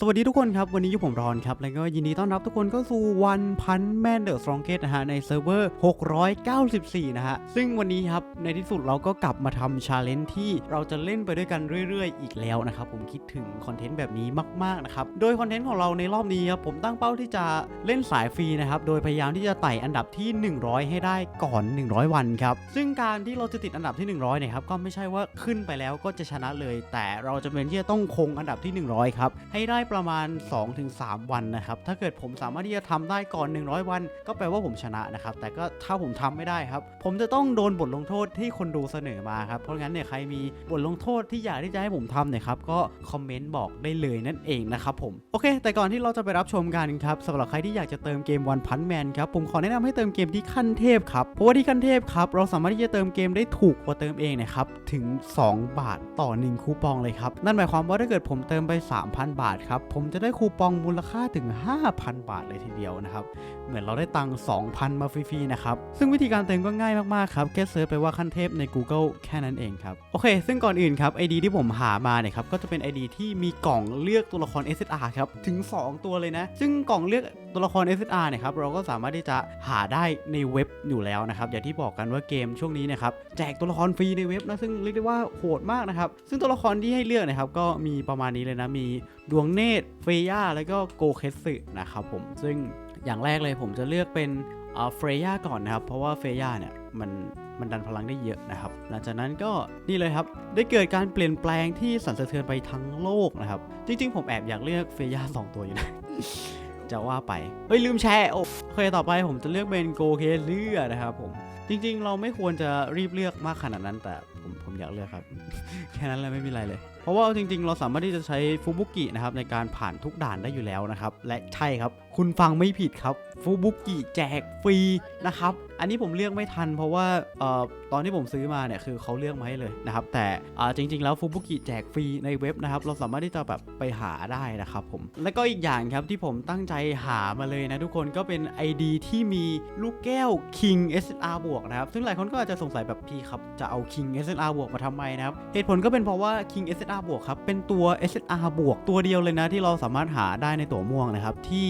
สวัสดีทุกคนครับ วันนี้อยู่ผมรอนครับ แล้วก็ยินดีต้อนรับทุกคนเข้าสู่วันพันแมนเดอร์สตรองเกตนะฮะ ในเซิร์ฟเวอร์ 694 นะฮะ ซึ่งวันนี้ครับ ในที่สุดเราก็กลับมาทำชาเลนจ์ที่เราจะเล่นไปด้วยกันเรื่อยๆ อีกแล้วนะครับ ผมคิดถึงคอนเทนต์แบบนี้มาก ๆ นะครับ โดยคอนเทนต์ของเราในรอบนี้ครับ ผมตั้งเป้าที่จะเล่นสายฟรีนะครับ โดยพยายามที่จะไต่อันดับที่ 100 ให้ได้ก่อน 100 วันครับ ซึ่งการที่เราจะติดอันดับที่ 100เนี่ยครับก็ไม่ใช่ว่าขึ้นไปแล้วก็จะชนะเลย แต่เราจะเป็นที่จะต้องคงอันดับที่ 100 ครับให้ได้ประมาณ 2-3 วันนะครับ ถ้าเกิดผมสามารถที่จะทำได้ก่อน 100 วัน ก็แปลว่าผมชนะนะครับ แต่ก็ถ้าผมทำไม่ได้ครับ ผมจะต้องโดนบทลงโทษที่คนดูเสนอมาครับ เพราะงั้นเนี่ยใครมีบทลงโทษที่อยากที่จะให้ผมทำเนี่ยครับก็คอมเมนต์บอกได้เลยนั่นเองนะครับผม โอเค แต่ก่อนที่เราจะไปรับชมกันครับสำหรับใครที่อยากจะเติมเกมวันพันแมนครับผมขอแนะนำให้เติมเกมที่ขั้นเทพครับ เพราะว่าที่ขั้นเทพครับเราสามารถที่จะเติมเกมได้ถูกกว่าเติมเองนะครับถึง 2 บาทต่อ 1 คูปองเลยครับนั่นหมายความว่าถ้าเกิดผมเติมไป 3,000 บาทครับผมจะได้คูปองมูลค่าถึง 5,000 บาทเลยทีเดียวนะครับ เหมือนเราได้ตังค์2,000 มาฟรีๆนะครับ ซึ่งวิธีการเติมก็ง่ายมากๆครับ แค่เซิร์ชไปว่าขั้นเทพใน Google แค่นั้นเองครับ โอเค ซึ่งก่อนอื่นครับ ID ที่ผมหามาเนี่ยครับ ก็จะเป็น ID ที่มีกล่องเลือกตัวละคร SSR ครับ ถึง 2 ตัวเลยนะ ซึ่งกล่องเลือกตัวละคร SSR เนี่ยครับเราก็สามารถที่จะหาได้ในเว็บอยู่แล้วนะครับอย่างที่บอกกันว่าเกมช่วงนี้นะครับแจกตัวละครฟรีในเว็บนะซึ่งเรียกได้ว่าโหดมากนะครับซึ่งตัวละครที่ให้เลือกนะครับก็มีประมาณนี้เลยนะมีดวงเนตรเฟย่าแล้วก็โกเคสึนะครับผมซึ่งอย่างแรกเลยผมจะเลือกเป็นเฟรย่าก่อนนะครับ เพราะว่าเฟย่าเนี่ยมันมันดันพลังได้เยอะนะครับ หลังจากนั้นก็นี่เลยครับ ได้เกิดการเปลี่ยนแปลงที่สั่นสะเทือนไปทั้งโลกนะครับ จริงๆ ผมแอบอยากเลือกเฟย่าสองตัวอยู่นะ จะว่าไป เฮ้ยลืมแชร์โอเคต่อไปผมจะเลือกเป็นโกเคเลือนะครับผม จริงๆ เราไม่ควรจะรีบเลือกมากขนาดนั้น แต่ผมผมอยากเลือกครับ แค่นั้นแหละไม่มีอะไรเลย เพราะว่าเอาจริง ๆ เราสามารถที่จะใช้ฟูบุกินะครับในการผ่านทุกด่านได้อยู่แล้วนะครับ และใช่ครับ คุณฟังไม่ผิดครับฟูบุกิแจกฟรีนะครับ อันนี้ผมเลือกไม่ทันเพราะว่าออตอนที่ผมซื้อมาเนี่ยคือเขาเลือกมาให้เลยนะครับ แต่จริง ๆ แล้วฟูบุกิแจกฟรีในเว็บนะครับ เราสามารถที่จะแบบไปหาได้นะครับผม แล้วก็อีกอย่างครับที่ผมตั้งใจหามาเลยนะทุกคนก็เป็น ID ที่มีลูกแก้ว King SR บวกนะครับ ซึ่งหลายคนก็อาจจะสงสัยแบบพี่ครับจะเอา King SR บวกมาทำไมนะครับ เหตุผลก็เป็นเพราะว่า King SR บวกครับเป็นตัว SR บวกตัวเดียวเลยนะที่เราสามารถหาได้ในตัวม่วงนะครับที่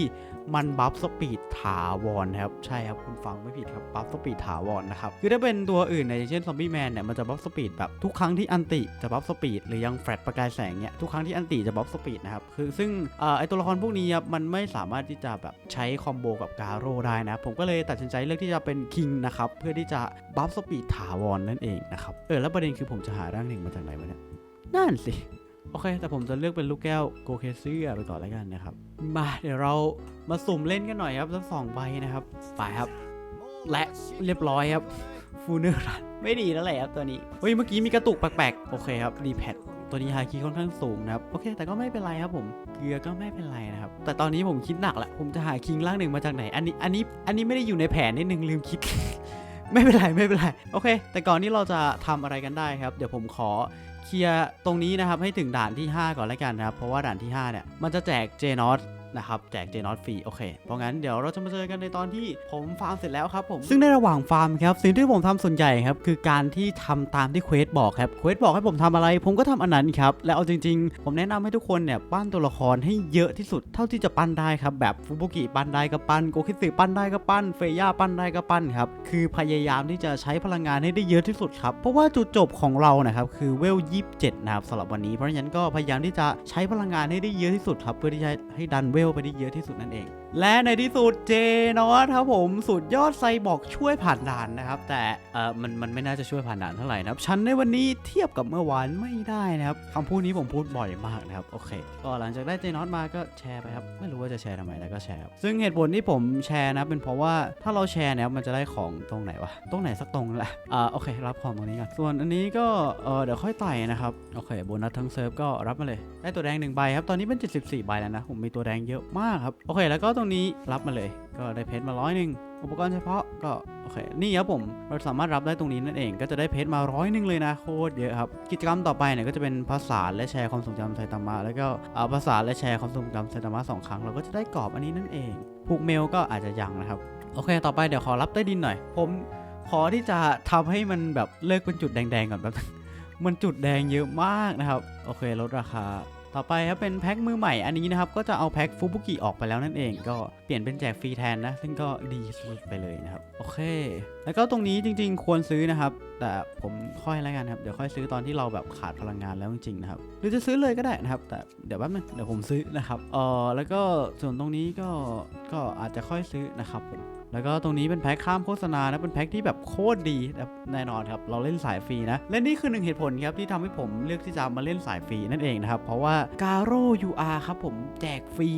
มันบัฟสปีดถาวรครับ ใช่ครับ คุณฟังไม่ผิดครับ บัฟสปีดถาวรนะครับ คือถ้าเป็นตัวอื่นในเช่นซอมบี้แมนเนี่ย มันจะบัฟสปีดแบบทุกครั้งที่อันติจะบัฟสปีดหรือยังแฟลชประกายแสงเนี่ย ทุกครั้งที่อันติจะบัฟสปีดนะครับ คือซึ่งอ่อไอตัวละครพวกนี้ครับ มันไม่สามารถที่จะแบบใช้คอมโบกับกาโร่ได้นะ ผมก็เลยตัดสินใจเลือกที่จะเป็นคิงนะครับ เพื่อที่จะบัฟสปีดถาวรนั่นเองนะครับ เออ แล้วประเด็นคือผมจะหาร่างหนึ่งมาจากไหนวะเนี่ย นั่นสิ โอเค แต่ผมจะเลือกเป็นลูกแก้วโกเคเซียไปก่อนแล้วกันนะครับ มาเดี๋ยวเรามาสุ่มเล่นกันหน่อยครับสักสองใบนะครับไปครับ และเรียบร้อยครับฟูเนอร์รันไม่ดีแล้วแหละครับตัวนี้ เฮ้ย เมื่อกี้มีกระตุกแปลกๆ โอเคครับรีแพดตัวนี้ฮาคีค่อนข้างสูงนะครับ โอเค แต่ก็ไม่เป็นไรครับผม เกลือก็ไม่เป็นไรนะครับ แต่ตอนนี้ผมคิดหนักละผมจะหาคิงล่างหนึ่งมาจากไหน อันนี้ อันนี้ อันนี้ไม่ได้อยู่ในแผนนิดนึงลืมคิด ไม่เป็นไร ไม่เป็นไร โอเค แต่ก่อนที่เราจะทำอะไรกันได้ครับ เดี๋ยวผมขอ เคลียร์ตรงนี้นะครับให้ถึงด่านที่ 5 ก่อนแล้วกันนะครับ เพราะว่าด่านที่ 5 เนี่ย มันจะแจกเจนอส นะครับแจกเจนอสฟรีโอเค เพราะงั้นเดี๋ยวเราจะมาเจอกันในตอนที่ผมฟาร์มเสร็จแล้วครับผม ซึ่งในระหว่างฟาร์มครับสิ่งที่ผมทำส่วนใหญ่ครับคือการที่ทำตามที่เควสบอกครับเควสบอกให้ผมทำอะไร ผมก็ทำอันนั้นครับและเอาจริง ๆ ผมแนะนำให้ทุกคนเนี่ยปั้นตัวละครให้เยอะที่สุดเท่าที่จะปั้นได้ครับแบบฟูบุกิปั้นได้ก็ปั้นโกคิสึปั้นได้ก็ปั้นเฟย่าปั้นได้ก็ปั้นครับคือพยายามที่จะใช้พลังงานให้ได้เยอะที่สุดครับเพราะว่าจุดจบของเรานะครับคือเวล27นะครับสำหรับวันนี้เพราะฉะนั้นก็พยายามที่จะใช้พลังงานให้ได้เยอะที่สุดครับเพื่อที่จะให้ดันเวลไปได้เยอะที่สุดนั่นเอง และในที่สุดเจนอสครับผมสุดยอดไซบอร์กช่วยผ่านด่านนะครับ แต่เออมันมันไม่น่าจะช่วยผ่านด่านเท่าไหร่นะครับฉันในวันนี้เทียบกับเมื่อวานไม่ได้นะครับคำพูดนี้ผมพูดบ่อยมากนะครับโอเค ก็หลังจากได้เจนอสมาก็แชร์ไปครับไม่รู้ว่าจะแชร์ทำไมแล้วก็แชร์ ซึ่งเหตุผลที่ผมแชร์นะเป็นเพราะว่าถ้าเราแชร์เนี่ยมันจะได้ของตรงไหนวะตรงไหนสักตรงนั่นแหละอ่าโอเครับของตรงนี้ก่อนส่วนอันนี้ก็เออเดี๋ยวค่อยไต่นะครับโอเคโบนัสทั้งเซิร์ฟก็รับมาเลย ได้ตัวแดงหนึ่งใบครับตอนนี้เป็น 74ใบแล้วนะผมมีตัวแดงเยอะมากครับโอเคแล้วก็ตรงนี้รับมาเลย ก็ได้เพชรมาร้อยหนึ่งอุปกรณ์เฉพาะก็โอเคนี่ครับผมเราสามารถรับได้ตรงนี้นั่นเอง ก็จะได้เพชรมาร้อยหนึ่งเลยนะโคตรเยอะครับกิจกรรมต่อไปเนี่ยก็จะเป็นภาษาและแชร์ความทรงจำไซตามะแล้วก็เอาภาษาและแชร์ความทรงจำไซตามะสองครั้งเราก็จะได้กรอบอันนี้นั่นเองผูกเมลก็อาจจะยังนะครับโอเค ต่อไปเดี๋ยวขอรับใต้ดินหน่อย ผมขอที่จะทำให้มันแบบเลิกเป็นจุดแดงๆก่อนแป๊บมันจุดแดงเยอะมากนะครับ โอเคลดราคา ต่อไปครับเป็นแพ็คมือใหม่อันนี้นะครับก็จะเอาแพ็คฟูบุกิออกไปแล้วนั่นเอง ก็เปลี่ยนเป็นแจกฟรีแทนนะซึ่งก็ดีสุดไปเลยนะครับโอเค แล้วก็ตรงนี้จริงๆ ควรซื้อนะครับ แต่ผมค่อยแล้วกันครับเดี๋ยวค่อยซื้อตอนที่เราแบบขาดพลังงานแล้วจริงๆนะครับหรือจะซื้อเลยก็ได้นะครับ แต่เดี๋ยวแป๊บนึงเดี๋ยวผมซื้อนะครับเออแล้วก็ส่วนตรงนี้ก็ก็อาจจะค่อยซื้อนะครับผม แล้วก็ตรงนี้เป็นแพ็คข้ามโฆษณานะเป็นแพ็คที่แบบโคตรดีแน่นอนครับเราเล่นสายฟรีนะและนี่คือหนึ่งเหตุผลครับที่ทำให้ผมเลือกที่จะมาเล่นสายฟรีนั่นเองนะครับเพราะว่าการ่ UR ครับผมแจกฟรี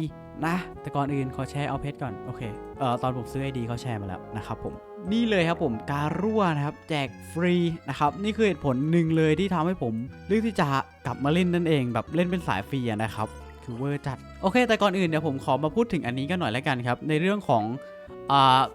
นะแต่ก่อนอื่นขอแชร์เอาเพชรก่อน โอเคเอ่อตอนผมซื้อไอดีเขาแชร์มาแล้วนะครับผมนี่เลยครับผมการัวนะครับ แจกฟรีนะครับนี่คือเหตุผลหนึ่งเลยที่ทำให้ผมเลือกที่จะกลับมาเล่นนั่นเอง แบบเล่นเป็นสายฟรีนะครับคือเวอร์จัด โอเค แต่ก่อนอื่นเดี๋ยวผมขอมาพูดถึงอันนี้กันหน่อยแล้วกันครับ ในเรื่องของ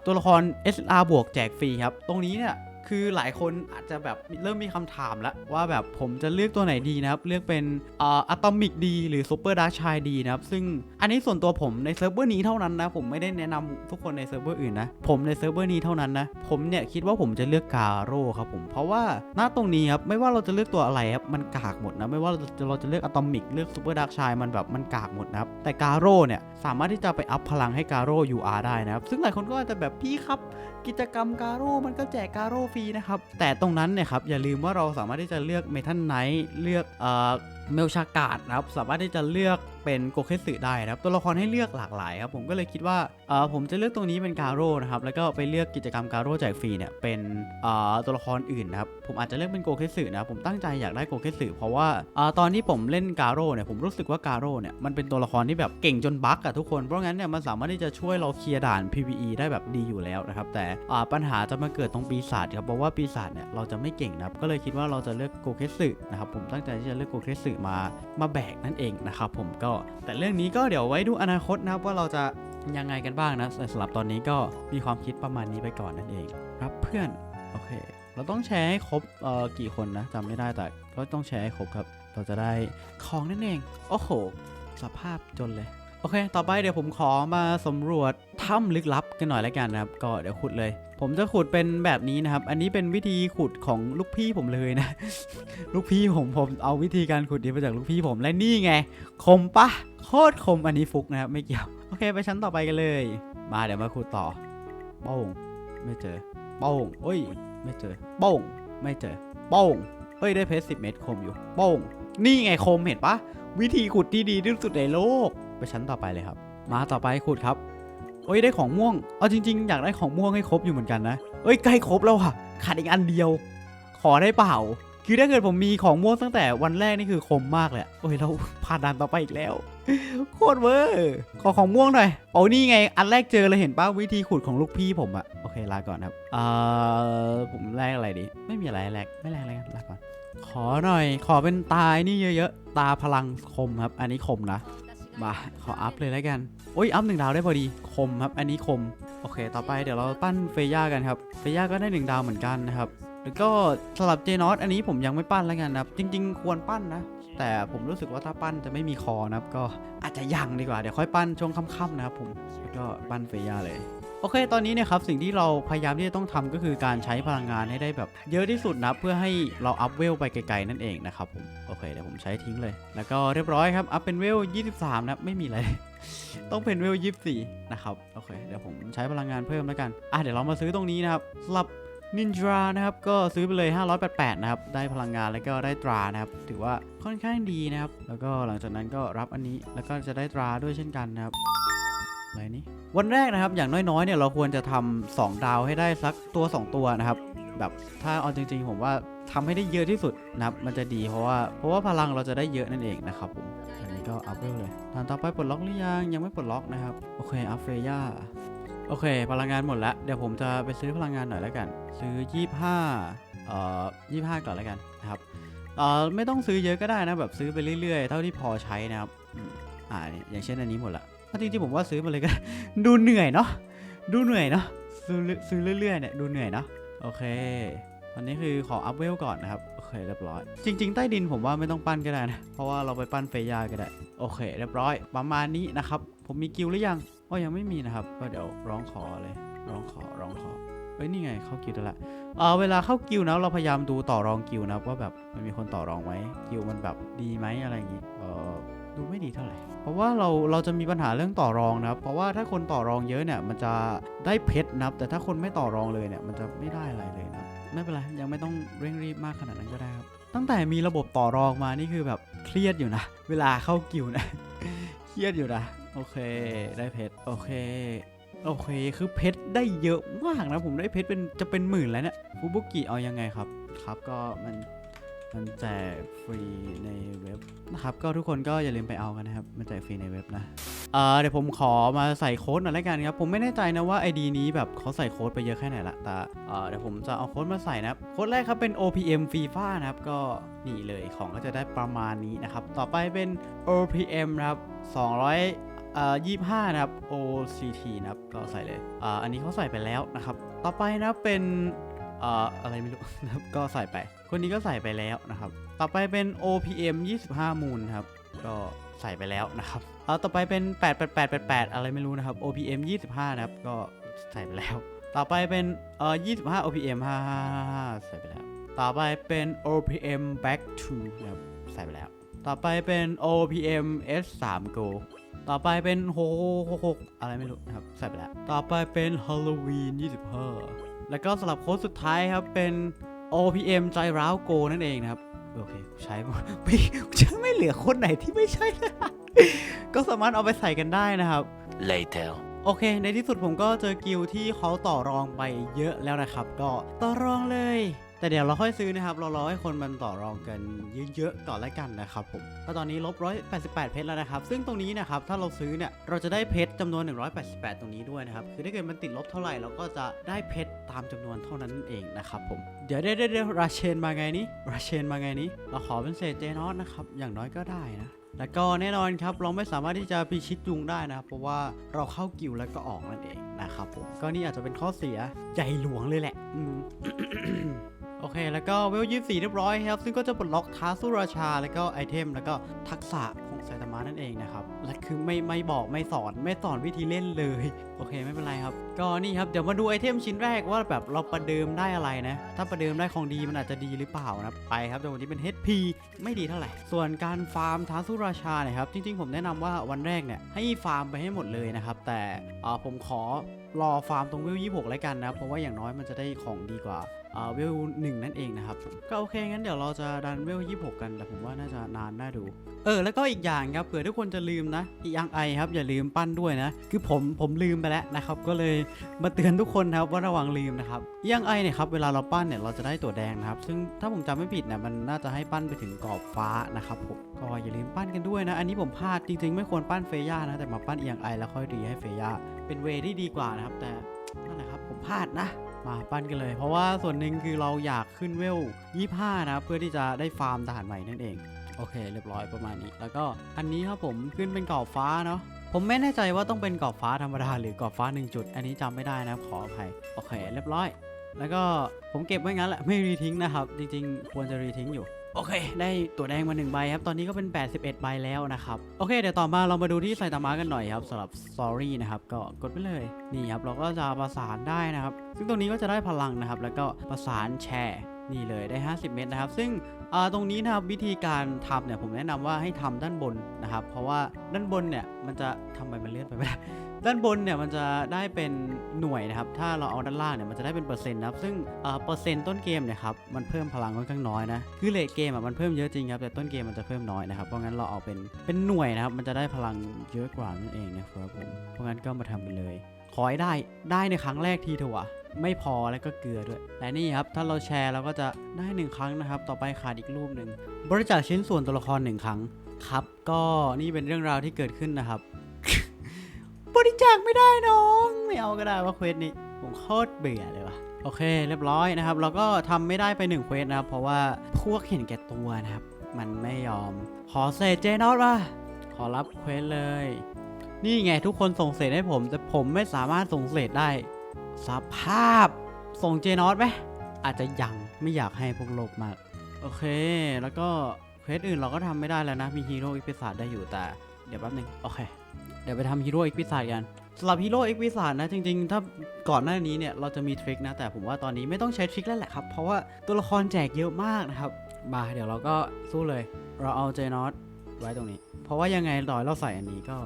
ตัวละคร SR บวกแจกฟรีครับ ตรงนี้เนี่ย คือหลายคนอาจจะแบบเริ่มมีคำถามแล้วว่าแบบผมจะเลือกตัวไหนดีนะครับ เลือกเป็นอะตอมิกดี หรือซูเปอร์ดาร์ชายดีนะครับ ซึ่งอันนี้ส่วนตัวผมในเซิร์ฟเวอร์นี้เท่านั้นนะ ผมไม่ได้แนะนำทุกคนในเซิร์ฟเวอร์อื่นนะ ผมในเซิร์ฟเวอร์นี้เท่านั้นนะ ผมเนี่ยคิดว่าผมจะเลือกกาโร่ครับผม เพราะว่าณตรงนี้ครับ ไม่ว่าเราจะเลือกตัวอะไรครับ มันกากหมดนะ ไม่ว่าเราจะเราจะเลือกอะตอมิก เลือกซูเปอร์ดาร์ชายมันแบบมันกากหมดนะครับ แต่กาโร่เนี่ยสามารถที่จะไปอัพพลังให้กาโร่ UR ได้นะครับ ซึ่งหลายคนก็อาจจะแบบพี่ครับ กิจกรรมการโร่มันก็แจกการโร่ฟรีนะครับ แต่ตรงนั้นเนี่ยครับอย่าลืมว่าเราสามารถที่จะเลือกเมทัลไนท์เลือกเอ่อเมลชากาดนะครับสามารถที่จะเลือก เป็นโกเคสึได้นะครับตัวละครให้เลือกหลากหลายครับผมก็เลยคิดว่าเออผมจะเลือกตรงนี้เป็นการโร่นะครับแล้วก็ไปเลือกกิจกรรมการโร่แจกฟรีเนี่ยเป็นเอ่อตัวละครอื่นนะครับผมอาจจะเลือกเป็นโกเคสึนะครับผมตั้งใจอยากได้โกเคสึเพราะว่าเออตอนที่ผมเล่นการโร่เนี่ยผมรู้สึกว่าการโร่เนี่ยมันเป็นตัวละครที่แบบเก่งจนบั๊กอะทุกคนเพราะงั้นเนี่ยมันสามารถที่จะช่วยเราเคลียร์ด่าน PVE ได้แบบดีอยู่แล้วนะครับแต่อ่าปัญหาจะมาเกิดตรงปีศาจครับเพราะว่าปีศาจเนี่ยเราจะไม่เก่งนะครับก็เลยคิดว่าเราจะเลือกโกเคสึนะครับผมตั้งใจที่จะเลือกโกเคสึมามาแบกนั่นเองนะครับผมก็แต่เรื่องนี้ก็เดี๋ยวไว้ดูอนาคตนะครับว่าเราจะยังไงกันบ้างนะแต่สำหรับตอนนี้ก็มีความคิดประมาณนี้ไปก่อนนั่นเอง ครับเพื่อนโอเค เราต้องแชร์ให้ครบเอ่อกี่คนนะจำไม่ได้แต่ก็ต้องแชร์ให้ครบครับ เราจะได้ของนั่นเองโอ้โหสภาพจนเลย โอเค ต่อไปเดี๋ยวผมขอมาสำรวจถ้ำลึกลับกันหน่อยแล้วกันนะครับ ก็เดี๋ยวขุดเลย ผมจะขุดเป็นแบบนี้นะครับ อันนี้เป็นวิธีขุดของลูกพี่ผมเลยนะ ลูกพี่ผมผมเอาวิธีการขุดนี้มาจากลูกพี่ผมและนี่ไง คมปะโคตรคมอันนี้ฟุกนะครับไม่เกี่ยว โอเค ไปชั้นต่อไปกันเลย มาเดี๋ยวมาขุดต่อโป้งไม่เจอโป้งโอ้ย ไม่เจอโป้งไม่เจอโป้งเอ้ยได้เพชรสิบเม็ดคมอยู่โป้งนี่ไงคมเห็นปะวิธีขุดที่ดีที่สุดในโลก ไปชั้นต่อไปเลยครับ มาต่อไปขุดครับเอ้ยได้ของม่วง เอาจริง ๆ อยากได้ของม่วงให้ครบอยู่เหมือนกันนะเอ้ยใกล้ครบแล้วค่ะขาดอีกอันเดียว ขอได้เปล่า คือถ้าเกิดผมมีของม่วงตั้งแต่วันแรกนี่คือคมมากเลยอะโอ้ยเราผ่านด่านต่อไปอีกแล้ว โคตรเวอร์ขอของม่วงหน่อยโอ้นี่ไงอันแรกเจอเลยเห็นป้าวิธีขุดของลูกพี่ผมอะโอเคลาก่อนครับเอ่อผมแลกอะไรดี ไม่มีอะไรแลกไม่แลกอะไรกันลาก่อนขอหน่อย ขอเป็นตายนี่เยอะๆ ตาพลังคมครับ อันนี้คมนะ มาขออัพเลยแล้วกัน โอ้ยอัพหนึ่งดาวได้พอดี คมครับ อันนี้คม โอเค ต่อไปเดี๋ยวเราปั้นเฟย่ากันครับ เฟย่าก็ได้หนึ่งดาวเหมือนกันนะครับ แล้วก็สลับเจนอสอันนี้ผมยังไม่ปั้นแล้วกันนะครับ จริง ๆ ควรปั้นนะ แต่ผมรู้สึกว่าถ้าปั้นจะไม่มีคอนะครับ ก็อาจจะยังดีกว่า เดี๋ยวค่อยปั้นช่วงค่ำๆนะครับผม แล้วก็ปั้นเฟย่าเลย โอเค ตอนนี้เนี่ยครับสิ่งที่เราพยายามที่จะต้องทำก็คือการใช้พลังงานให้ได้แบบเยอะที่สุดนะเพื่อให้เราอัพเวลไปไกลๆนั่นเองนะครับผมโอเคเดี๋ยวผมใช้ทิ้งเลย แล้วก็เรียบร้อยครับอัพเป็นเวล 23 นะไม่มีอะไร ต้องเป็นเวล 24 นะครับโอเคเดี๋ยวผมใช้พลังงานเพิ่มแล้วกันอะเดี๋ยวเรามาซื้อตรงนี้นะครับสำหรับนินจานะครับก็ซื้อไปเลย 588 นะครับ ได้พลังงานแล้วก็ได้ตรานะครับ ถือว่าค่อนข้างดีนะครับ แล้วก็หลังจากนั้นก็รับอันนี้แล้วก็จะได้ตราด้วยเช่นกันนะครับ อะไรนี่วันแรกนะครับ อย่างน้อยๆเนี่ยเราควรจะทำ2ดาวให้ได้สักตัว 2 ตัวนะครับ แบบถ้าเอาจริง ๆ ผมว่าทำให้ได้เยอะที่สุดนะครับ มันจะดีเพราะว่าเพราะว่าพลังเราจะได้เยอะนั่นเองนะครับผมอันนี้ก็อัพเวลเลยตอนต่อไปปลดล็อกหรือยังยังไม่ปลดล็อกนะครับโอเคอัพเฟย่าโอเค พลังงานหมดแล้วเดี๋ยวผมจะไปซื้อพลังงานหน่อยแล้วกัน ซื้อ 25เอ่อ25 ก่อนแล้วกันนะครับเอ่อไม่ต้องซื้อเยอะก็ได้นะแบบซื้อไปเรื่อยๆ เท่าที่พอใช้นะครับอ่าเนี่ยอย่างเช่นอันนี้หมดละ ถ้าจริงๆผมว่าซื้อมาเลยก็ดูเหนื่อยเนาะดูเหนื่อยเนาะซื้อซื้อเรื่อยๆเนี่ยดูเหนื่อยเนาะโอเคตอนนี้คือขออัพเวลก่อนนะครับโอเคเรียบร้อย จริง ๆ ใต้ดินผมว่าไม่ต้องปั้นก็ได้นะเพราะว่าเราไปปั้นเฟยาก็ได้โอเค เรียบร้อย ประมาณนี้นะครับ ผมมีกิลหรือยังอ๋อยังไม่มีนะครับก็เดี๋ยวร้องขอเลยร้องขอร้องขอเอ้ยนี่ไงเข้ากิลแล้วละเออเวลาเข้ากิลนะเราพยายามดูต่อรองกิลนะว่าแบบมันมีคนต่อรองไหมกิลมันแบบดีไหมอะไรอย่างงี้เออ ดูไม่ดีเท่าไหร่ เพราะว่าเราเราจะมีปัญหาเรื่องต่อรองนะครับ เพราะว่าถ้าคนต่อรองเยอะเนี่ยมันจะได้เพชรนะครับ แต่ถ้าคนไม่ต่อรองเลยเนี่ยมันจะไม่ได้อะไรเลยนะ ไม่เป็นไรยังไม่ต้องเร่งรีบมากขนาดนั้นก็ได้ครับ ตั้งแต่มีระบบต่อรองมานี่คือแบบเครียดอยู่นะ เวลาเข้ากิวนะ เครียดอยู่นะ โอเค ได้เพชร โอเคโอเค คือเพชรได้เยอะมากนะ ผมได้เพชรเป็นจะเป็นหมื่นแล้วเนี่ยฟูบุกิเอายังไงครับ ครับก็มัน มันแจกฟรีในเว็บนะครับ ก็ทุกคนก็อย่าลืมไปเอากันนะครับ มันแจกฟรีในเว็บนะเออเดี๋ยวผมขอมาใส่โค้ดหน่อยล้วกันครับ ผมไม่แน่ใจนะว่า ID นี้แบบเขาใส่โค้ดไปเยอะแค่ไหนละแต่เออเดี๋ยวผมจะเอาโค้ดมาใส่นะครับโค้ดแรกครับเป็น OPM FIFA นะครับ ก็นี่เลยของก็จะได้ประมาณนี้นะครับ ต่อไปเป็น OPM นะครับ200เอ่อ25นะครับ OCT นะครับ ก็ใส่เลยอ่าอันนี้เขาใส่ไปแล้วนะครับ ต่อไปนะเป็น เอ่ออะไรไม่รู้นะครับก็ใส่ไป คนนี้ก็ใส่ไปแล้วนะครับ ต่อไปเป็น OPM 25 มูลครับก็ใส่ไปแล้วนะครับเอาต่อไปเป็น 88888 อะไรไม่รู้นะครับ OPM 25 นะครับก็ใส่ไปแล้ว ต่อไปเป็นเอ่อ25 OPM 555ใส่ไปแล้ว ต่อไปเป็น OPM back to นะครับใส่ไปแล้ว ต่อไปเป็น OPM S3 Go ต่อไปเป็น666อะไรไม่รู้นะครับใส่ไปแล้ว ต่อไปเป็น Halloween 25 แล้วก็สำหรับโค้ดสุดท้ายครับเป็น OPM ใจร้าวโกนั่นเองนะครับ โอเค ใช้หมดไม่จะไม่เหลือคนไหนที่ไม่ใช่ก็สามารถเอาไปใส่กันได้นะครับ Later. โอเค ในที่สุดผมก็เจอกิลที่เขาต่อรองไปเยอะแล้วนะครับ ก็ต่อรองเลย แต่เดี๋ยวเราค่อยซื้อนะครับ เรารอให้คนมันต่อรองกันเยอะๆก่อนแล้วกันนะครับผมก็ตอนนี้ลบ188 เพชรแล้วนะครับ ซึ่งตรงนี้นะครับ ถ้าเราซื้อเนี่ย เราจะได้เพชรจำนวน 188 ตรงนี้ด้วยนะครับ คือถ้าเกิดมันติดลบเท่าไหร่ เราก็จะได้เพชรตามจำนวนเท่านั้นเองนะครับผม เดี๋ยวเดี๋ยวเดี๋ยวราเชนมาไงนี้ ราเชนมาไงนี้ เราขอเป็นเศษเจนอสนะครับ อย่างน้อยก็ได้นะแล้วก็แน่นอนครับเราไม่สามารถที่จะพิชิตยุงได้นะครับเพราะว่าเราเข้ากิวแล้วก็ออกนั่นเองนะครับผมก็นี่อาจจะเป็นข้อเสียใหญ่หลวงเลยแหละ อืม โอเค แล้วก็เวลยี่สี่เรียบร้อยครับ ซึ่งก็จะปลดล็อกท้าสู้ราชา แล้วก็ไอเทม แล้วก็ทักษะของไซตามะนั่นเองนะครับ และคือไม่ไม่บอกไม่สอนไม่สอนวิธีเล่นเลย โอเคไม่เป็นไรครับ ก็นี่ครับ เดี๋ยวมาดูไอเทมชิ้นแรกว่าแบบเราประเดิมได้อะไรนะ ถ้าประเดิมได้ของดีมันอาจจะดีหรือเปล่านะ ไปครับแต่วันนี้เป็น HP ไม่ดีเท่าไหร่ ส่วนการฟาร์มท้าสู้ราชาเนี่ยครับ จริง ๆ ผมแนะนำว่าวันแรกเนี่ยให้ฟาร์มไปให้หมดเลยนะครับ แต่ผมขอรอฟาร์มตรงเวล26แล้วกันนะ เพราะว่าอย่างน้อยมันจะได้ของดีกว่า เวลหนึ่งนั่นเองนะครับ ก็โอเคงั้นเดี๋ยวเราจะดันเวล26กันแต่ผมว่าน่าจะนานน่าดู เออแล้วก็อีกอย่างครับเผื่อทุกคนจะลืมนะอีกอย่างไอครับอย่าลืมปั้นด้วยนะ คือผมผมลืมไปแล้วนะครับก็เลยมาเตือนทุกคนนะครับว่าระวังลืมนะครับอีอย่างไอเนี่ยครับเวลาเราปั้นเนี่ยเราจะได้ตัวแดงนะครับซึ่งถ้าผมจำไม่ผิดเนี่ยมันน่าจะให้ปั้นไปถึงกรอบฟ้านะครับผมก็อย่าลืมปั้นกันด้วยนะ อันนี้ผมพลาดจริงๆ ไม่ควรปั้นเฟย่านะแต่มาปั้นเอียงไอแล้วค่อยรีให้เฟย่าเป็นเวที่ดีกว่านะครับแต่นั่นแหละครับผมพลาดนะ มาปั้นกันเลย เพราะว่าส่วนหนึ่งคือเราอยากขึ้นเวล25นะเพื่อที่จะได้ฟาร์มทหารใหม่นั่นเอง โอเค เรียบร้อยประมาณนี้ แล้วก็อันนี้ครับผมขึ้นเป็นกรอบฟ้าเนาะผมไม่แน่ใจว่าต้องเป็นกรอบฟ้าธรรมดาหรือกรอบฟ้า1จุด อันนี้จำไม่ได้นะขออภัยโอเค เรียบร้อย แล้วก็ผมเก็บไว้งั้นแหละไม่รีทิ้งนะครับ จริงๆ ควรจะรีทิ้งอยู่ โอเค ได้ตัวแดงมา1ใบครับ ตอนนี้ก็เป็น 81ใบแล้วนะครับ โอเค เดี๋ยวต่อมาเรามาดูที่ไซตามะกันหน่อยครับสำหรับสตอรี่นะครับ ก็กดไปเลย นี่ครับ เราก็จะประสานได้นะครับ ซึ่งตรงนี้ก็จะได้พลังนะครับ แล้วก็ประสานแชร์ นี่เลยได้ 50 เมตรนะครับ ซึ่ง ตรงนี้นะครับวิธีการทำเนี่ยผมแนะนำว่าให้ทำด้านบนนะครับ เพราะว่าด้านบนเนี่ยมันจะทำไมมันเลื่อนไปไม่ได้ด้านบนเนี่ยมันจะได้เป็นหน่วยนะครับ ถ้าเราเอาด้านล่างเนี่ยมันจะได้เป็นเปอร์เซ็นต์นะครับ ซึ่งเปอร์เซ็นต์ต้นเกมเนี่ยครับมันเพิ่มพลังค่อนข้างน้อยนะ คือเลทเกมอะมันเพิ่มเยอะจริงครับแต่ต้นเกมมันจะเพิ่มน้อยนะครับ เพราะงั้นเราเอาเป็นเป็นหน่วยนะครับ มันจะได้พลังเยอะกว่านั่นเองนะครับผม เพราะงั้นก็มาทำกันเลย ขอให้ได้ได้ในครั้งแรกทีเถอะวะ ไม่พอแล้วก็เกลือด้วย และนี่ครับ ถ้าเราแชร์เราก็จะได้หนึ่งครั้งนะครับ ต่อไปขาดอีกรูปหนึ่ง บริจาคชิ้นส่วนตัวละครหนึ่งครั้ง ครับ ก็นี่เป็นเรื่องราวที่เกิดขึ้นนะครับ บริจาคไม่ได้น้อง ไม่เอาก็ได้ว่าเควสนี้ผมโคตรเบื่อเลยว่ะโอเค เรียบร้อยนะครับ เราก็ทำไม่ได้ไปหนึ่งเควสนะครับ เพราะว่าพวกเห็นแก่ตัวนะครับ มันไม่ยอม ขอเศษเจนอตมาขอรับเควสเลย นี่ไงทุกคนส่งเศษให้ผม แต่ผมไม่สามารถส่งเศษได้ สภาพส่งเจนอตไหมอาจจะยังไม่อยากให้พวกโลกมาก โอเค แล้วก็เควสอื่นเราก็ทำไม่ได้แล้วนะ มีฮีโร่อีกปีศาจได้อยู่แต่ เดี๋ยวแป๊บนึงโอเค เดี๋ยวไปทำฮีโร่อีกปีศาจกันสำหรับฮีโร่อีกปีศาจนะจริงๆ ถ้าก่อนหน้านี้เนี่ยเราจะมีทริคนะ แต่ผมว่าตอนนี้ไม่ต้องใช้ทริคแล้วแหละครับ เพราะว่าตัวละครแจกเยอะมากนะครับ มาเดี๋ยวเราก็สู้เลย เราเอาเจนอตไว้ตรงนี้ เพราะว่ายังไงต่อให้เราใส่อันนี้ก็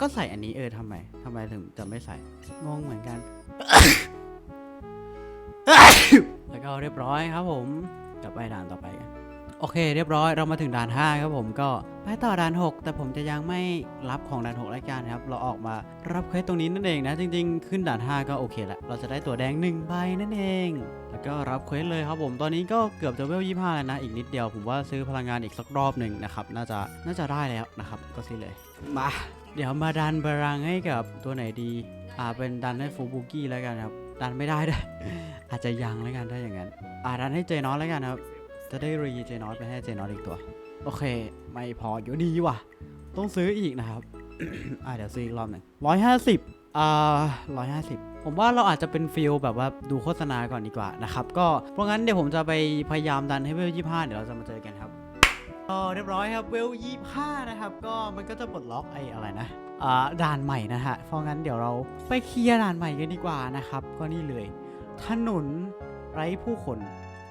ก็ใส่อันนี้เออทำไมทำไมถึงจะไม่ใส่งงเหมือนกัน แล้วก็เรียบร้อยครับผมกลับไปด่านต่อไปกันโอเค เรียบร้อยเรามาถึงด่าน 5 ครับผมก็ไปต่อด่าน 6 แต่ผมจะยังไม่รับของด่าน6รายการครับ เราออกมารับเควสตรงนี้นั่นเองนะ จริง ๆ ขึ้นด่าน 5 ก็โอเคแหละเราจะได้ตัวแดง1ใบนั่นเอง แล้วก็รับเควสเลยครับผมตอนนี้ก็เกือบจะเวล25แล้วนะ อีกนิดเดียวผมว่าซื้อพลังงานอีกสักรอบหนึ่งนะครับน่าจะน่าจะได้แล้วนะครับก็ซื้อเลยมา เดี๋ยวมาดันบารังให้กับตัวไหนดี อ่าเป็นดันให้ฟูบุกี้แล้วกันครับ ดันไม่ได้ด้วย อาจจะยังแล้วกันถ้าอย่างนั้น อ่าดันให้เจนอสแล้วกันครับ จะได้รีเจนอสไปให้เจนอสอีกตัว โอเค ไม่พออยู่ดีว่ะ ต้องซื้ออีกนะครับ อ่าเดี๋ยวซื้ออีกรอบหนึ่งร้อยห้าสิบอ่าร้อยห้าสิบผมว่าเราอาจจะเป็นฟิลแบบว่าดูโฆษณาก่อนดีกว่านะครับ ก็เพราะงั้นเดี๋ยวผมจะไปพยายามดันให้เวลยี่ห้าเดี๋ยวเราจะมาเจอกันครับ ก็เรียบร้อยครับเวลยี่ห้านะครับ ก็มันก็จะปลดล็อกไอ้อะไรนะอ่าด่านใหม่นะฮะเพราะงั้นเดี๋ยวเราไปเคลียร์ด่านใหม่กันดีกว่านะครับ ก็นี่เลย ถนนไร้ผู้คน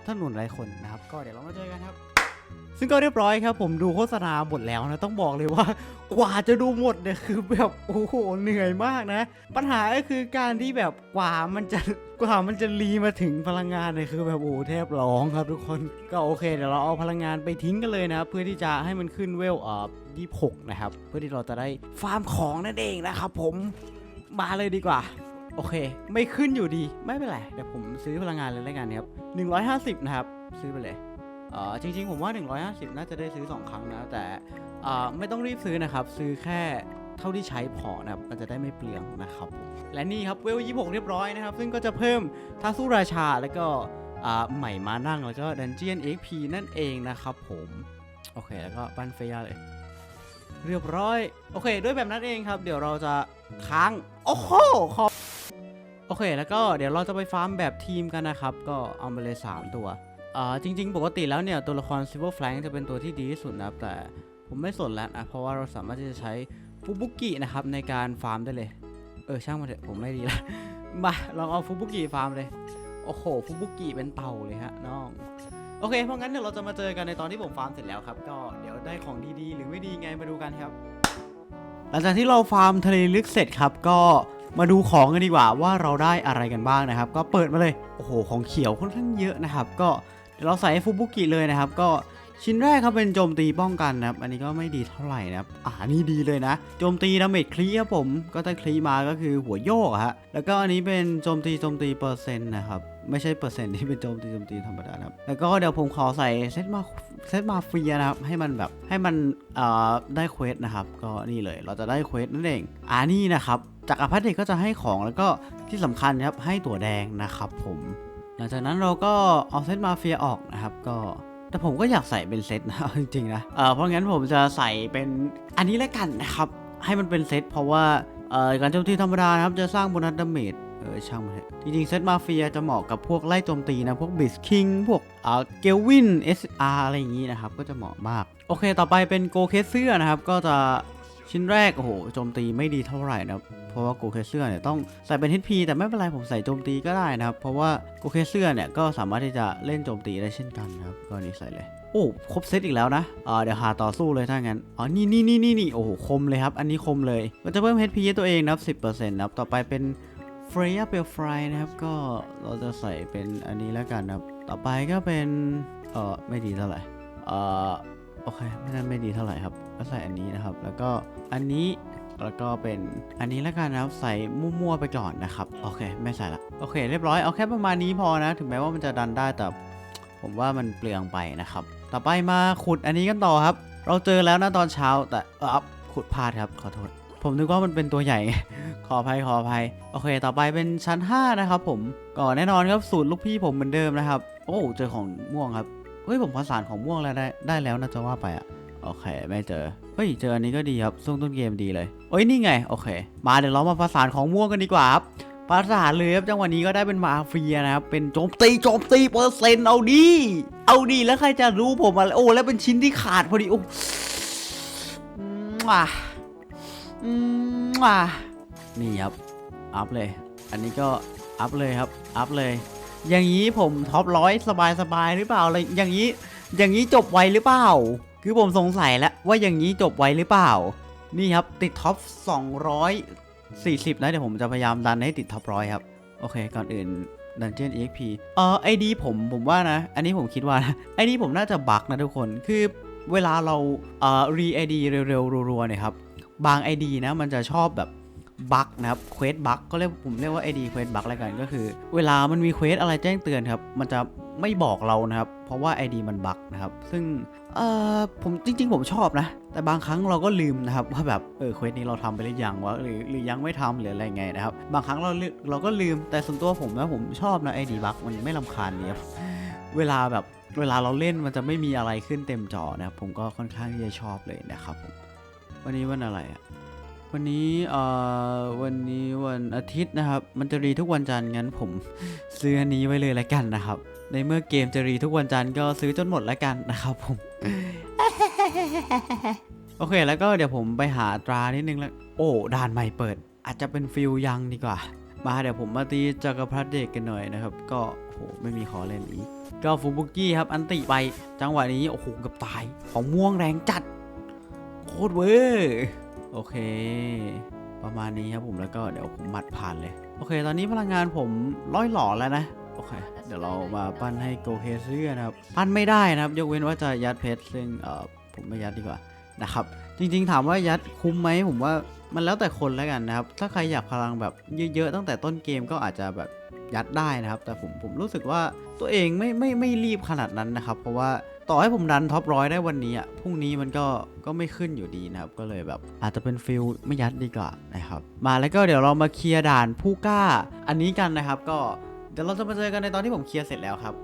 ถนนไร้คนนะครับ ก็เดี๋ยวเรามาเจอกันครับ ซึ่งก็เรียบร้อยครับผมดูโฆษณาหมดแล้วนะต้องบอกเลยว่ากว่าจะดูหมดเนี่ยคือแบบโอ้โหเหนื่อยมากนะ ปัญหาก็คือการที่แบบกว่ามันจะกว่ามันจะรีมาถึงพลังงานเนี่ยคือแบบโอ้โหแทบร้องครับทุกคนก็โอเคเดี๋ยวเราเอาพลังงานไปทิ้งกันเลยนะครับเพื่อที่จะให้มันขึ้นเวลเอ่อยี่หกนะครับ เพื่อที่เราจะได้ฟาร์มของนั่นเองนะครับผมมาเลยดีกว่าโอเค ไม่ขึ้นอยู่ดีไม่เป็นไรเดี๋ยวผมซื้อพลังงานเลยแล้วกันครับ150 นะครับ ซื้อไปเลย จริงๆ ผมว่า 150 น่าจะได้ซื้อ 2 ครั้งนะ แต่ไม่ต้องรีบซื้อนะครับ ซื้อแค่เท่าที่ใช้พอนะครับ มันจะได้ไม่เปลืองนะครับผมและนี่ครับเวล 26 เรียบร้อยนะครับ ซึ่งก็จะเพิ่มท้าสู้ราชาแล้วก็ใหม่มานั่งแล้วก็ดันเจียน XP นั่นเองนะครับผม โอเค แล้วก็ปั้นเฟียเลย เรียบร้อย โอเค ด้วยแบบนั้นเองครับ เดี๋ยวเราจะค้าง โอ้โหขอบโอเค แล้วก็เดี๋ยวเราจะไปฟาร์มแบบทีมกันนะครับ ก็เอาไปเลย 3 ตัว อ่าจริง ๆ ปกติแล้วเนี่ยตัวละคร Silver Flank จะเป็นตัวที่ดีที่สุดนะครับแต่ผมไม่สนแล้วนะเพราะว่าเราสามารถที่จะใช้ฟูบุกินะครับในการฟาร์มได้เลย เออช่างมาเถอะผมไม่ดีละมาลองเอาฟูบุกิฟาร์มเลยโอ้โหฟูบุกิเป็นเต่าเลยฮะน้องโอเคเพราะงั้นเดี๋ยวเราจะมาเจอกันในตอนที่ผมฟาร์มเสร็จแล้วครับก็เดี๋ยวได้ของดีๆ หรือไม่ดีไงมาดูกันครับ หลังจากที่เราฟาร์มทะเลลึกเสร็จครับก็มาดูของกันดีกว่าว่าเราได้อะไรกันบ้างนะครับ ก็เปิดมาเลยโอ้โหของเขียวค่อนข้างเยอะนะครับ ก็ เดี๋ยวเราใส่ฟูบุกิเลยนะครับ ก็ชิ้นแรกครับเป็นโจมตีป้องกันนะครับ อันนี้ก็ไม่ดีเท่าไหร่นะครับ อ่านี่ดีเลยนะ โจมตีดาเมจคลีครับผม ก็ถ้าคลีมาก็คือหัวโยกฮะ แล้วก็อันนี้เป็นโจมตีโจมตีเปอร์เซ็นต์นะครับ ไม่ใช่เปอร์เซ็นต์ที่เป็นโจมตีโจมตีธรรมดานะครับ แล้วก็เดี๋ยวผมขอใส่เซตมาเซตมาเฟียนะครับ ให้มันแบบให้มันเอ่อได้เควสนะครับ ก็นี่เลยเราจะได้เควสนั่นเอง อ่านี่นะครับจากอพาร์ตเด็กก็จะให้ของแล้วก็ที่สำคัญครับให้ตัวแดงนะครับผม หลังจากนั้นเราก็เอาเซตมาเฟียออกนะครับก็แต่ผมก็อยากใส่เป็นเซตนะจริงๆนะเออเพราะงั้นผมจะใส่เป็นอันนี้แล้วกันนะครับ ให้มันเป็นเซตเพราะว่าเออการโจมตีธรรมดานะครับจะสร้างโบนัสดาเมจเออช่างมันเถอะจริงๆเซตมาเฟียจะเหมาะกับพวกไล่โจมตีนะพวกบิสคิงพวกเออเกลวินเอสอาร์อะไรอย่างนี้นะครับก็จะเหมาะมาก โอเค ต่อไปเป็นโกเคเสื้อนะครับก็จะ ชิ้นแรก โอ้โหโจมตีไม่ดีเท่าไหร่นะครับเพราะว่าโกเคเซอร์เนี่ยต้องใส่เป็น HP แต่ไม่เป็นไรผมใส่โจมตีก็ได้นะครับ เพราะว่าโกเคเซอร์เนี่ยก็สามารถที่จะเล่นโจมตีได้เช่นกันนะครับก็นี่ใส่เลยโอ้ครบเซตอีกแล้วนะอ่าเดี๋ยวหาต่อสู้เลยถ้างั้น อ๋อ นี่นี่นี่นี่นี่โอ้โห คมเลยครับ อันนี้คมเลย มันจะเพิ่ม HP ให้ตัวเองนะครับ10%นะครับ ต่อไปเป็น f r e y a เปลฟรายนะครับ ก็เราจะใส่เป็นอันนี้แล้วกันนะครับ ต่อไปก็เป็น เออไม่ดีเท่าไหร่ เออโอเค ไม่น่าไม่ดีเท่าไหร่ครับ ก็ใส่อันนี้นะครับ แล้วก็อันนี้แล้วก็เป็นอันนี้แล้วกันนะครับใส่มั่วๆไปก่อนนะครับ โอเค ไม่ใส่ละโอเค เรียบร้อยเอาแค่ประมาณนี้พอนะ ถึงแม้ว่ามันจะดันได้แต่ผมว่ามันเปลืองไปนะครับ ต่อไปมาขุดอันนี้กันต่อครับ เราเจอแล้วนะตอนเช้าแต่เออขุดพลาดครับขอโทษ ผมนึกว่ามันเป็นตัวใหญ่ ขออภัยขออภัยโอเค ต่อไปเป็นชั้น 5 นะครับ ผมก็แน่นอนครับสูตรลูกพี่ผมเหมือนเดิมนะครับ โอ้เจอของม่วงครับเฮ้ยผมผสานของม่วงแล้วได้ได้แล้วนะจะว่าไปอะ โอเค ไม่เจอ เฮ้ย เจออันนี้ก็ดีครับช่วงต้นเกมดีเลยโอ้ย นี่ไง โอเค มาเดี๋ยวเรามาประสานของม่วงกันดีกว่าครับประสานเลยครับจังหวะนี้ก็ได้เป็นมาเฟียนะครับ เป็นโจมตีโจมตีเปอร์เซ็นต์เอาดี เอาดีแล้วใครจะรู้ผมอะไรโอ้แล้วเป็นชิ้นที่ขาดพอดี โอ้อืมอืมว่ะนี่ครับ อัพเลย อันนี้ก็อัพเลยครับ อัพเลย อย่างนี้ผมท็อปร้อยสบายสบายหรือเปล่าอะไรอย่างนี้ อย่างนี้จบไวหรือเปล่า คือผมสงสัยแล้วว่าอย่างนี้จบไวหรือเปล่า นี่ครับติดท็อป 240 นะเดี๋ยวผมจะพยายามดันให้ติดท็อปร้อยครับ โอเค ก่อนอื่น Dungeon EXP เอ่อไอดีผมผมว่านะ อันนี้ผมคิดว่านะไอดีผมน่าจะบั๊กนะทุกคน คือเวลาเราเอ่อรีไอดีเร็วๆรัวๆเนี่ยครับ บางไอดีนะมันจะชอบแบบ บั๊กนะครับเควสบั๊กก็เรียกผมเรียกว่า ID เควสบั๊กแล้วกันก็คือ เวลามันมีเควสอะไรแจ้งเตือนครับ มันจะไม่บอกเรานะครับ เพราะว่า ID มันบั๊กนะครับ ซึ่งเออผมจริง ๆ ผมชอบนะ แต่บางครั้งเราก็ลืมนะครับ ว่าแบบเออเควสนี้เราทำไปหรือยังวะหรือหรือยังไม่ทำหรืออะไรไงนะครับ บางครั้งเราเราก็ลืมแต่ส่วนตัวผมนะผมชอบนะ ID บั๊กมันไม่ลำคาญเนี่ยครับเวลาแบบเวลาเราเล่นมันจะไม่มีอะไรขึ้นเต็มจอนะครับผมก็ค่อนข้างที่จะชอบเลยนะครับผมวันนี้วันอะไรอะ วันนี้เอ่อวันนี้วันอาทิตย์นะครับ มันจะรีทุกวันจันทร์งั้นผมซื้ออันนี้ไว้เลยละกันนะครับ ในเมื่อเกมจะรีทุกวันจันทร์ก็ซื้อจนหมดละกันนะครับผม โอเคแล้วก็เดี๋ยวผมไปหาตรานิดนึงแล้ว โอ้ด่านใหม่เปิด อาจจะเป็นฟิลยังดีกว่า มาเดี๋ยวผมมาตีจักรพรรดิเด็กกันหน่อยนะครับ ก็โหไม่มีขอเล่นอีก ก็ฟูบุกี้ครับอันติไปจังหวะนี้โอ้โหเกับตาย ของม่วงแรงจัดโคตรเวอร์ โอเค ประมาณนี้ครับผมแล้วก็เดี๋ยวผมมัดผ่านเลย โอเค ตอนนี้พลังงานผมร้อยหล่อแล้วนะโอเค เดี๋ยวเรามาปั้นให้โกเคเซียนะครับ ปั้นไม่ได้นะครับ ยกเว้นว่าจะยัดเพชรซึ่งเออผมไม่ยัดดีกว่านะครับ จริงๆถามว่ายัดคุ้มไหมผมว่ามันแล้วแต่คนแล้วกันนะครับ ถ้าใครอยากพลังแบบเยอะๆตั้งแต่ต้นเกมก็อาจจะแบบยัดได้นะครับ แต่ผมผมรู้สึกว่าตัวเองไม่ไม่ไม่รีบขนาดนั้นนะครับ เพราะว่า ต่อให้ผมดันท็อปร้อยได้วันนี้อะพรุ่งนี้มันก็ก็ไม่ขึ้นอยู่ดีนะครับ ก็เลยแบบ อาจจะเป็นฟิลไม่ยัดดีกว่านะครับ มาแล้วก็เดี๋ยวเรามาเคลียร์ด่านผู้กล้า อันนี้กันนะครับ ก็เดี๋ยวเราจะมาเจอกันในตอนที่ผมเคลียร์เสร็จแล้วครับ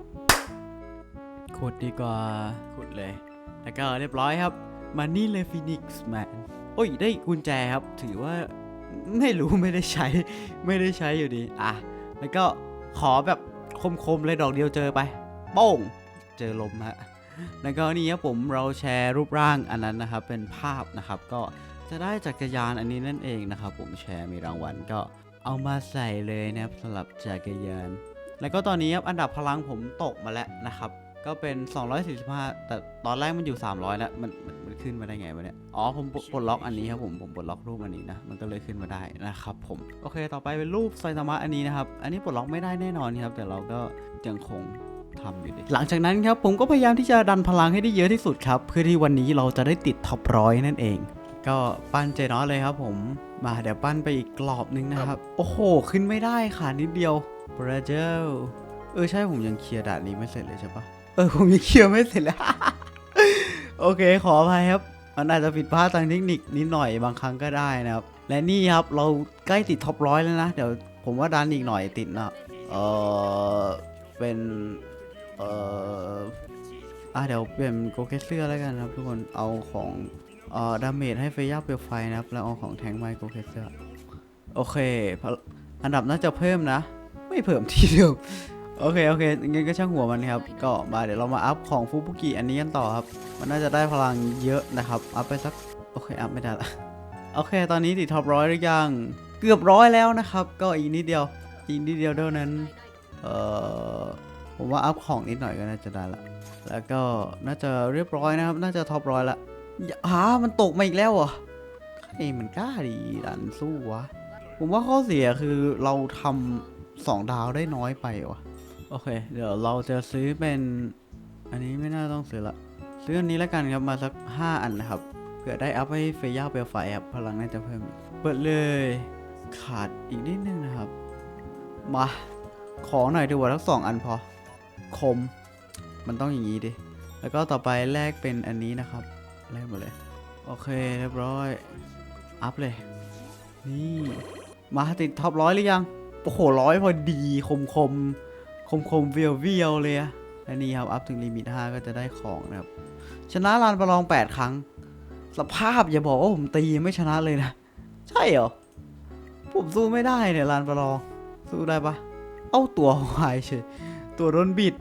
ขุดดีกว่าขุดเลย แล้วก็เรียบร้อยครับมานี่เลยฟินิกส์แมนโอ้ยได้กุญแจครับ ถือว่าไม่รู้ไม่ได้ใช้ ไม่ได้ใช้อยู่ดีอะแล้วก็ขอแบบคมๆเลยดอกเดียวเจอไปโป้งเจอลมฮะ แล้วก็นี่ครับผมเราแชร์รูปร่างอันนั้นนะครับเป็นภาพนะครับก็จะได้จักรยานอันนี้นั่นเองนะครับ ผมแชร์มีรางวัลก็เอามาใส่เลยนะครับสำหรับจักรยาน แล้วก็ตอนนี้ครับอันดับพลังผมตกมาแล้วนะครับก็เป็น 245 แต่ตอนแรกมันอยู่ 300 แล้ว มันมันมันขึ้นมาได้ไงวะเนี่ย อ๋อ ผมปลดปลดล็อกอันนี้ครับผม ผมปลดล็อกรูปอันนี้นะ มันก็เลยขึ้นมาได้นะครับผม โอเค ต่อไปเป็นรูปไซตามะอันนี้นะครับ อันนี้ปลดล็อกไม่ได้แน่นอนครับ แต่เราก็ยังคง ทำอยู่ดีหลังจากนั้นครับผมก็พยายามที่จะดันพลังให้ได้เยอะที่สุดครับ เพื่อที่วันนี้เราจะได้ติดท็อปร้อยนั่นเอง ก็ปั้นเจนอสเลยครับ ผมมาเดี๋ยวปั้นไปอีกกรอบนึงนะครับ โอ้โห ขึ้นไม่ได้ค่ะนิดเดียวบราเจลเออใช่ผมยังเคลียร์ด่านนี้ไม่เสร็จเลยใช่ปะเออผมยังเคลียร์ไม่เสร็จเลยโอเคขออภัยครับ มันอาจจะผิดพลาดทางเทคนิคนิดหน่อยบางครั้งก็ได้นะครับ และนี่ครับเราใกล้ติดท็อปร้อยแล้วนะ เดี๋ยวผมว่าดันอีกหน่อยติดนะเออเป็น เอออะเดี๋ยวเปลี่ยนโกเกเซอร์แล้วกันครับทุกคนเอาของเอ่อดาเมจให้เฟย่าเปลวไฟนะครับ แล้วเอาของแทงไมโกเกเซอร์โอเค อันดับน่าจะเพิ่มนะ ไม่เพิ่มทีเดิมโอเค โอเคงั้นก็ช่างหัวมันครับ ก็มาเดี๋ยวเรามาอัพของฟูบุกิอันนี้กันต่อครับ มันน่าจะได้พลังเยอะนะครับ อัพไปสัก โอเค อัพไม่ได้ละ โอเค ตอนนี้ติดท็อปร้อยหรือยัง เกือบร้อยแล้วนะครับ ก็อีกนิดเดียว อีกนิดเดียวเท่านั้น เอ่อ ผมว่าอัพของนิดหน่อยก็น่าจะได้ละ แล้วก็น่าจะเรียบร้อยนะครับ น่าจะท็อปร้อยละอย่ามันตกมาอีกแล้วเหรอใครมันกล้าดีดันสู้วะ ผมว่าข้อเสียคือเราทำสองดาวได้น้อยไปวะโอเค เดี๋ยวเราจะซื้อเป็น อันนี้ไม่น่าต้องซื้อละ ซื้ออันนี้แล้วกันครับ มาสัก 5 อันนะครับ เผื่อได้อัพให้เฟย่าเปลวไฟครับ พลังน่าจะเพิ่ม เปิดเลย ขาดอีกนิดนึงนะครับ มา ขอหน่อยดีกว่าทั้งสองอันพอ คม มันต้องอย่างนี้ดิ แล้วก็ต่อไปแลกเป็นอันนี้นะครับ แลกหมดเลย โอเคเรียบร้อย อัพเลย นี่ มาติดท็อปร้อยหรือยัง โอ้โหร้อยพอดี คมคมคมคมเวียวเวียวเลยอะและนี่ครับ อัพถึงลิมิต 5 ก็จะได้ของนะครับ ชนะลานประลอง 8 ครั้ง สภาพอย่าบอกว่าผมตีไม่ชนะเลยนะ ใช่เหรอ ผมสู้ไม่ได้เนี่ยลานประลอง สู้ได้ปะ เอ้าตัวหายเฉย ตัวโดนบิด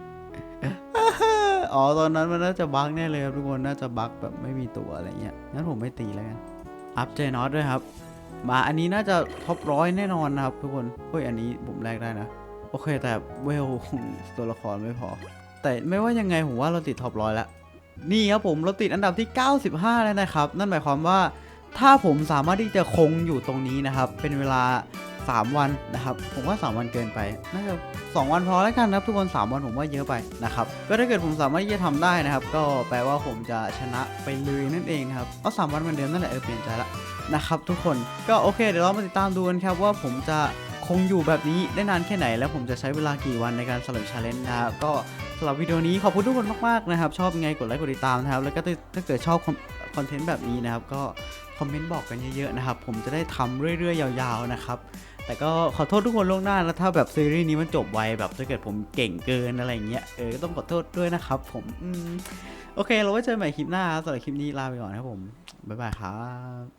อ๋อตอนนั้นมันน่าจะบั๊กแน่เลยครับทุกคนน่าจะบั๊กแบบไม่มีตัวอะไรเงี้ยงั้นผมไม่ตีแล้วกันอัพเจนอตด้วยครับ มาอันนี้น่าจะท็อปร้อยแน่นอนนะครับทุกคนเฮ้ยอันนี้ผมแลกได้นะ โอเคแต่เวลตัวละครไม่พอ แต่ไม่ว่ายังไงผมว่าเราติดท็อปร้อยแล้วนี่ครับผมเราติดอันดับที่ 95 แล้วนะครับ นั่นหมายความว่าถ้าผมสามารถที่จะคงอยู่ตรงนี้นะครับ เป็นเวลา 3 วันนะครับ ผมว่า 3 วันเกินไป น่าจะ 2 วันพอแล้วกันนะครับ ทุกคน 3 วันผมว่าเยอะไปนะครับ ก็ถ้าเกิดผมสามารถที่จะทำได้นะครับ ก็แปลว่าผมจะชนะไปเลยนั่นเองครับ เอาสามวันเหมือนเดิมนั่นแหละ เออเปลี่ยนใจละนะครับทุกคน ก็โอเค เดี๋ยวเรามาติดตามดูกันครับว่าผมจะคงอยู่แบบนี้ได้นานแค่ไหน แล้วผมจะใช้เวลากี่วันในการสลับชาเลนจ์นะครับ ก็สำหรับวิดีโอนี้ขอบคุณทุกคนมากๆนะครับ ชอบไงกดไลค์กดติดตามนะครับ แล้วก็ถ้าเกิดชอบคอนเทนต์แบบนี้นะครับ ก็คอมเมนต์บอกกันเยอะๆนะครับ ผมจะได้ทำเรื่อยๆ ยาวๆนะครับ แต่ก็ขอโทษทุกคนล่วงหน้าแล้วถ้าแบบซีรีส์นี้มันจบไวแบบถ้าเกิดผมเก่งเกินอะไรเงี้ยเออก็ต้องขอโทษด้วยนะครับผมอืมโอเค เราไว้เจอกันใหม่คลิปหน้าครับสำหรับคลิปนี้ลาไปก่อนครับผมบ๊ายบายครับ